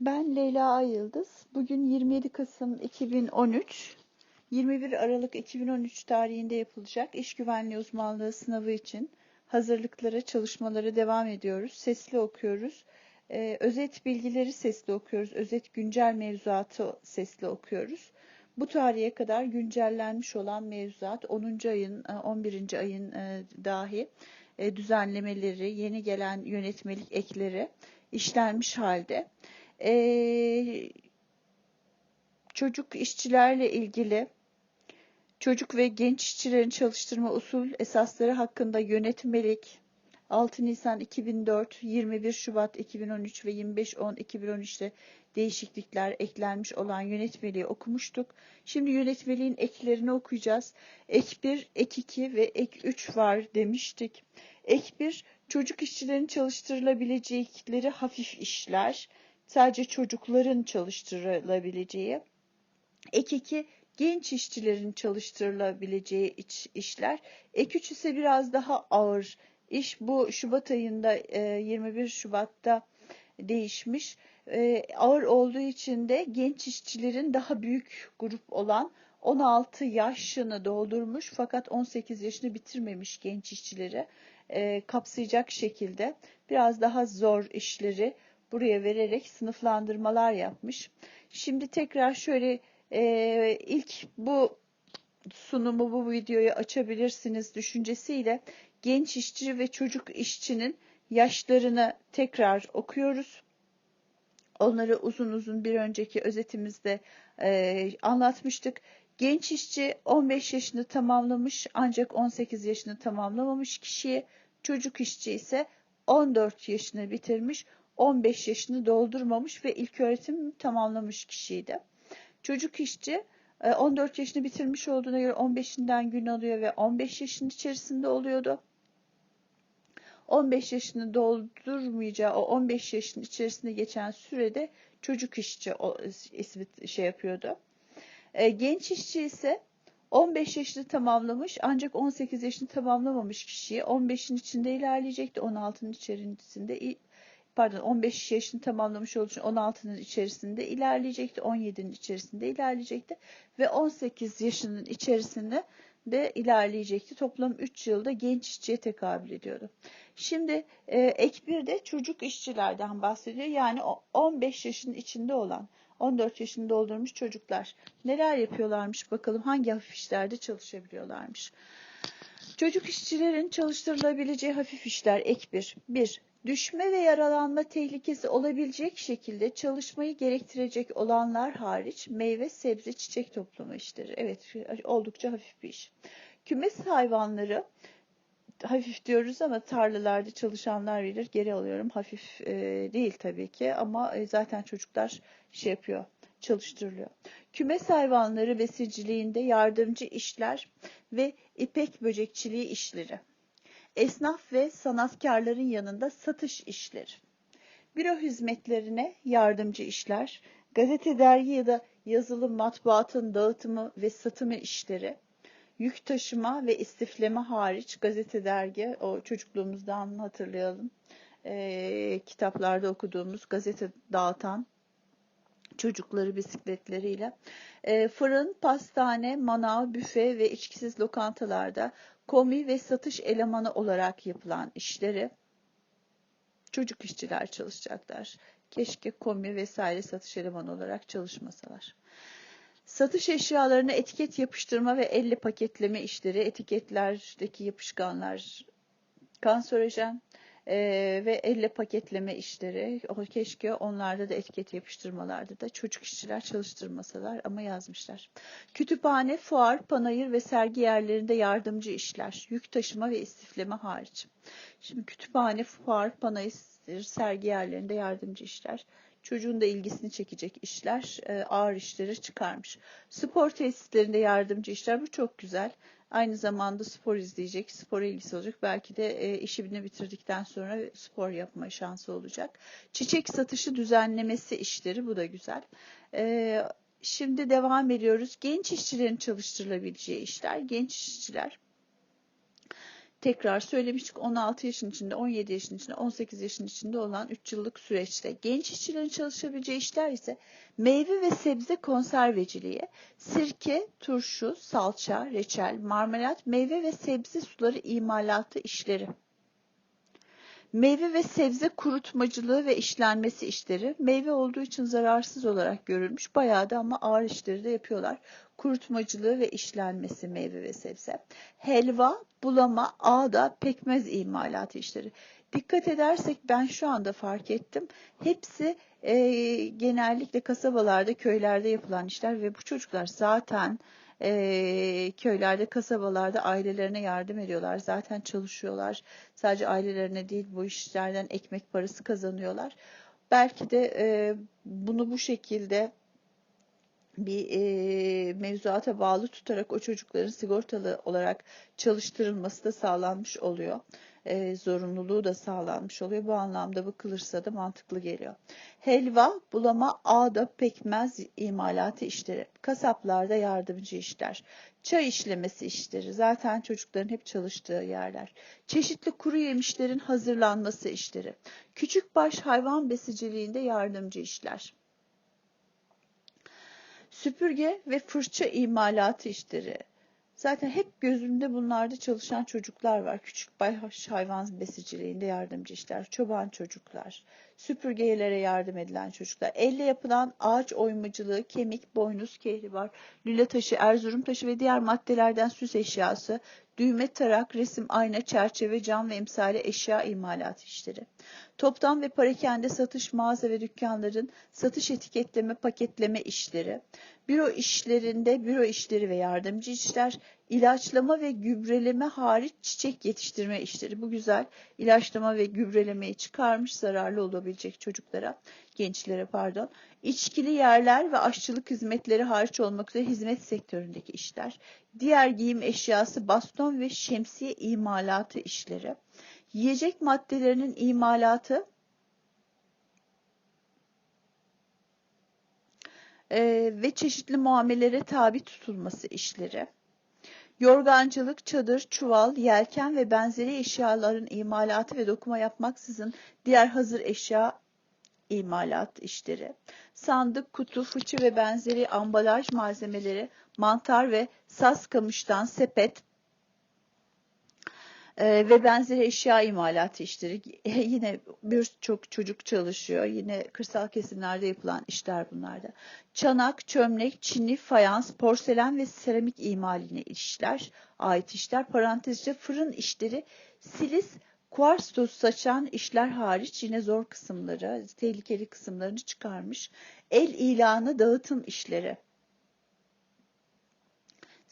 Ben Leyla Ayıldız. Bugün 27 Kasım 2013, 21 Aralık 2013 tarihinde yapılacak iş güvenliği uzmanlığı sınavı için hazırlıklara, çalışmalara devam ediyoruz. Sesli okuyoruz. Ee, özet bilgileri sesli okuyoruz. Özet güncel mevzuatı sesli okuyoruz. Bu tarihe kadar güncellenmiş olan mevzuat 10. ayın, 11. E, ayın e, dahi e, düzenlemeleri, yeni gelen yönetmelik ekleri işlenmiş halde e, çocuk işçilerle ilgili çocuk ve genç işçilerin çalıştırma usul esasları hakkında yönetmelik 6 Nisan 2004, 21 Şubat 2013 ve 25-10-2013'te değişiklikler eklenmiş olan yönetmeliği okumuştuk. Şimdi yönetmeliğin eklerini okuyacağız. Ek 1, ek 2 ve ek 3 var demiştik. Ek 1, çocuk işçilerin çalıştırılabilecekleri hafif işler sadece çocukların çalıştırılabileceği, ek 2 genç işçilerin çalıştırılabileceği iş, işler, ek 3 ise biraz daha ağır iş. Bu Şubat ayında 21 Şubat'ta değişmiş. Ağır olduğu için de genç işçilerin daha büyük grup olan 16 yaşını doldurmuş fakat 18 yaşını bitirmemiş genç işçileri kapsayacak şekilde biraz daha zor işleri buraya vererek sınıflandırmalar yapmış. Şimdi tekrar şöyle e, ilk bu sunumu bu videoyu açabilirsiniz düşüncesiyle genç işçi ve çocuk işçinin yaşlarını tekrar okuyoruz. Onları uzun uzun bir önceki özetimizde e, anlatmıştık. Genç işçi 15 yaşını tamamlamış ancak 18 yaşını tamamlamamış kişiye, çocuk işçi ise 14 yaşını bitirmiş, 15 yaşını doldurmamış ve ilk öğretim tamamlamış kişiydi. Çocuk işçi 14 e, yaşını bitirmiş olduğuna göre 15'inden gün alıyor ve 15 yaşın içerisinde oluyordu. 15 yaşını doldurmayacağı o 15 yaşın içerisinde geçen sürede çocuk işçi ismi şey yapıyordu. E, genç işçi ise 15 yaşını tamamlamış ancak 18 yaşını tamamlamamış kişiyi 15'in içinde ilerleyecekti. 16'nın içerisinde pardon 15 yaşını tamamlamış olduğu için 16'nın içerisinde ilerleyecekti, 17'nin içerisinde ilerleyecekti ve 18 yaşının içerisinde de ilerleyecekti. Toplam 3 yılda genç işçiye tekabül ediyordu. Şimdi e, ek bir de çocuk işçilerden bahsediyor. Yani 15 yaşın içinde olan 14 yaşını doldurmuş çocuklar neler yapıyorlarmış bakalım hangi hafif işlerde çalışabiliyorlarmış. Çocuk işçilerin çalıştırılabileceği hafif işler ek bir. 1 düşme ve yaralanma tehlikesi olabilecek şekilde çalışmayı gerektirecek olanlar hariç meyve, sebze, çiçek toplama işleri. Evet, oldukça hafif bir iş. Kümes hayvanları hafif diyoruz ama tarlalarda çalışanlar bilir. Geri alıyorum. Hafif e, değil tabii ki ama e, zaten çocuklar şey yapıyor, çalıştırılıyor. Kümes hayvanları besiciliğinde yardımcı işler ve ipek böcekçiliği işleri esnaf ve sanatkarların yanında satış işleri, büro hizmetlerine yardımcı işler, gazete, dergi ya da yazılı matbuatın dağıtımı ve satımı işleri, yük taşıma ve istifleme hariç gazete, dergi, o çocukluğumuzdan hatırlayalım, e, kitaplarda okuduğumuz gazete dağıtan çocukları bisikletleriyle. E, fırın, pastane, manav, büfe ve içkisiz lokantalarda komi ve satış elemanı olarak yapılan işleri çocuk işçiler çalışacaklar. Keşke komi vesaire satış elemanı olarak çalışmasalar. Satış eşyalarına etiket yapıştırma ve elle paketleme işleri, etiketlerdeki yapışkanlar kanserojen, e, ve elle paketleme işleri. O keşke onlarda da etiket yapıştırmalarda da çocuk işçiler çalıştırmasalar ama yazmışlar. Kütüphane, fuar, panayır ve sergi yerlerinde yardımcı işler. Yük taşıma ve istifleme hariç. Şimdi kütüphane, fuar, panayır, sergi yerlerinde yardımcı işler çocuğun da ilgisini çekecek işler, e, ağır işleri çıkarmış. Spor tesislerinde yardımcı işler bu çok güzel. Aynı zamanda spor izleyecek, spor ilgisi olacak. Belki de e, işini bitirdikten sonra spor yapma şansı olacak. Çiçek satışı düzenlemesi işleri bu da güzel. E, şimdi devam ediyoruz. Genç işçilerin çalıştırılabileceği işler. Genç işçiler tekrar söylemiştik 16 yaşın içinde, 17 yaşın içinde, 18 yaşın içinde olan 3 yıllık süreçte. Genç işçilerin çalışabileceği işler ise meyve ve sebze konserveciliği, sirke, turşu, salça, reçel, marmelat, meyve ve sebze suları imalatı işleri. Meyve ve sebze kurutmacılığı ve işlenmesi işleri meyve olduğu için zararsız olarak görülmüş. Bayağı da ama ağır işleri de yapıyorlar. Kurutmacılığı ve işlenmesi meyve ve sebze. Helva, bulama, ağda, pekmez imalatı işleri. Dikkat edersek ben şu anda fark ettim. Hepsi e, genellikle kasabalarda, köylerde yapılan işler ve bu çocuklar zaten e, köylerde, kasabalarda ailelerine yardım ediyorlar. Zaten çalışıyorlar. Sadece ailelerine değil bu işlerden ekmek parası kazanıyorlar. Belki de e, bunu bu şekilde bir e, mevzuata bağlı tutarak o çocukların sigortalı olarak çalıştırılması da sağlanmış oluyor e, zorunluluğu da sağlanmış oluyor. Bu anlamda bakılırsa da mantıklı geliyor. Helva, bulama, ağda, pekmez imalatı işleri. Kasaplarda yardımcı işler. Çay işlemesi işleri. Zaten çocukların hep çalıştığı yerler. Çeşitli kuru yemişlerin hazırlanması işleri. Küçük baş hayvan besiciliğinde yardımcı işler süpürge ve fırça imalatı işleri, Zaten hep gözümde bunlarda çalışan çocuklar var. Küçük bayhaş hayvan besiciliğinde yardımcı işler, çoban çocuklar, süpürgelere yardım edilen çocuklar, elle yapılan ağaç oymacılığı, kemik, boynuz, kehribar, lüle taşı, erzurum taşı ve diğer maddelerden süs eşyası, düğme, tarak, resim, ayna, çerçeve, cam ve emsali eşya imalat işleri. Toptan ve parakende satış mağaza ve dükkanların satış etiketleme, paketleme işleri. Büro işlerinde büro işleri ve yardımcı işler, ilaçlama ve gübreleme hariç çiçek yetiştirme işleri. Bu güzel. İlaçlama ve gübrelemeyi çıkarmış zararlı olabilecek çocuklara, gençlere pardon. İçkili yerler ve aşçılık hizmetleri hariç olmak üzere hizmet sektöründeki işler. Diğer giyim eşyası, baston ve şemsiye imalatı işleri. Yiyecek maddelerinin imalatı e, ve çeşitli muamelere tabi tutulması işleri. Yorgancılık, çadır, çuval, yelken ve benzeri eşyaların imalatı ve dokuma yapmaksızın diğer hazır eşya imalat işleri. Sandık, kutu, fıçı ve benzeri ambalaj malzemeleri, mantar ve sas kamıştan sepet, e, ve benzeri eşya imalatı işleri. E, yine birçok çocuk çalışıyor. Yine kırsal kesimlerde yapılan işler bunlarda. Çanak, çömlek, çini, fayans, porselen ve seramik imaline işler, ait işler. Parantezce fırın işleri, silis, kuars tozu saçan işler hariç yine zor kısımları, tehlikeli kısımlarını çıkarmış. El ilanı, dağıtım işleri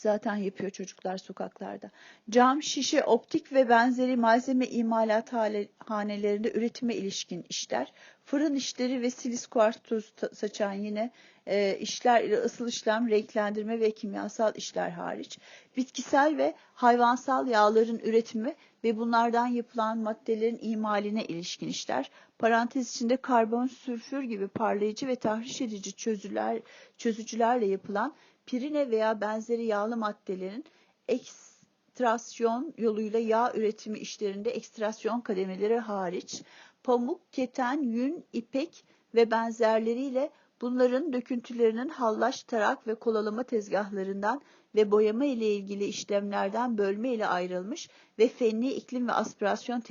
zaten yapıyor çocuklar sokaklarda. Cam, şişe, optik ve benzeri malzeme imalat hanelerinde üretime ilişkin işler, fırın işleri ve silis kuartoz saçan yine e, işler ile ısıl işlem, renklendirme ve kimyasal işler hariç, bitkisel ve hayvansal yağların üretimi ve bunlardan yapılan maddelerin imaline ilişkin işler, parantez içinde karbon, sülfür gibi parlayıcı ve tahriş edici çözüler, çözücülerle yapılan pirine veya benzeri yağlı maddelerin ekstrasyon yoluyla yağ üretimi işlerinde ekstrasyon kademeleri hariç pamuk, keten, yün, ipek ve benzerleriyle bunların döküntülerinin hallaç, tarak ve kolalama tezgahlarından ve boyama ile ilgili işlemlerden bölme ile ayrılmış ve fenli iklim ve aspirasyon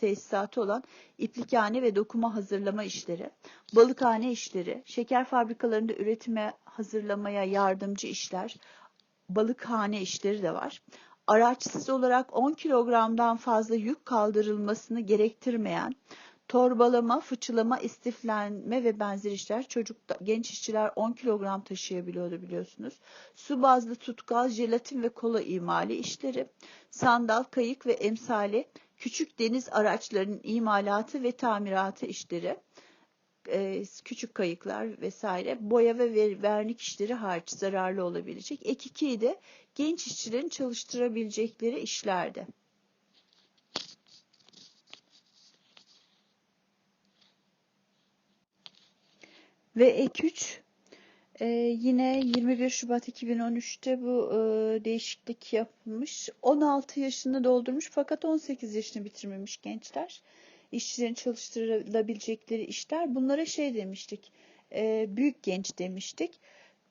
tesisatı olan iplikhane ve dokuma hazırlama işleri, balıkhane işleri, şeker fabrikalarında üretime hazırlamaya yardımcı işler, balıkhane işleri de var. Araçsız olarak 10 kilogramdan fazla yük kaldırılmasını gerektirmeyen torbalama, fıçılama, istiflenme ve benzer işler. Çocuk, genç işçiler 10 kilogram taşıyabiliyordu biliyorsunuz. Su bazlı tutkal, jelatin ve kola imali işleri. Sandal, kayık ve emsali, küçük deniz araçlarının imalatı ve tamiratı işleri e, küçük kayıklar vesaire boya ve vernik işleri hariç zararlı olabilecek. Ek 2'yi de genç işçilerin çalıştırabilecekleri işlerde. Ve ek 3 Ee, yine 21 Şubat 2013'te bu e, değişiklik yapılmış. 16 yaşını doldurmuş fakat 18 yaşını bitirmemiş gençler. İşçilerin çalıştırılabilecekleri işler. Bunlara şey demiştik, e, büyük genç demiştik.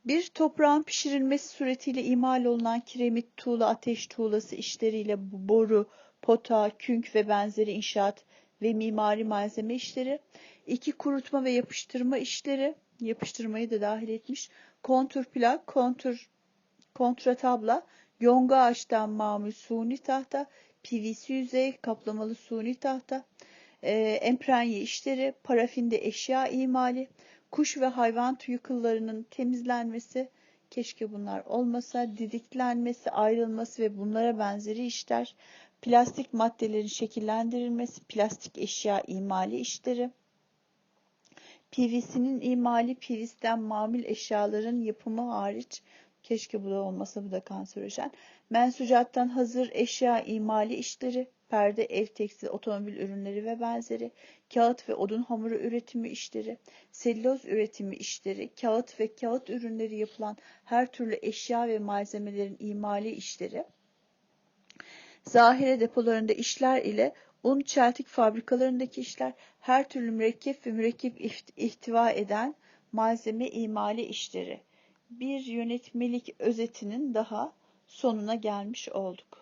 Bir toprağın pişirilmesi suretiyle imal olunan kiremit, tuğla, ateş tuğlası işleriyle boru, pota, künk ve benzeri inşaat ve mimari malzeme işleri. İki kurutma ve yapıştırma işleri, yapıştırmayı da dahil etmiş. Kontür plak, kontür, kontratabla, yonga ağaçtan mamul suni tahta, PVC yüzey, kaplamalı suni tahta, e, emprenye işleri, parafinde eşya imali, kuş ve hayvan tüyü kıllarının temizlenmesi, keşke bunlar olmasa, didiklenmesi, ayrılması ve bunlara benzeri işler, plastik maddelerin şekillendirilmesi, plastik eşya imali işleri, PVC'nin imali, PVC'den mamul eşyaların yapımı hariç, keşke bu da olmasa bu da kanserojen, mensucattan hazır eşya imali işleri, perde, ev tekstil, otomobil ürünleri ve benzeri, kağıt ve odun hamuru üretimi işleri, selüloz üretimi işleri, kağıt ve kağıt ürünleri yapılan her türlü eşya ve malzemelerin imali işleri, zahire depolarında işler ile un çeltik fabrikalarındaki işler, her türlü mürekkep ve mürekkep ihtiva eden malzeme imali işleri. Bir yönetmelik özetinin daha sonuna gelmiş olduk.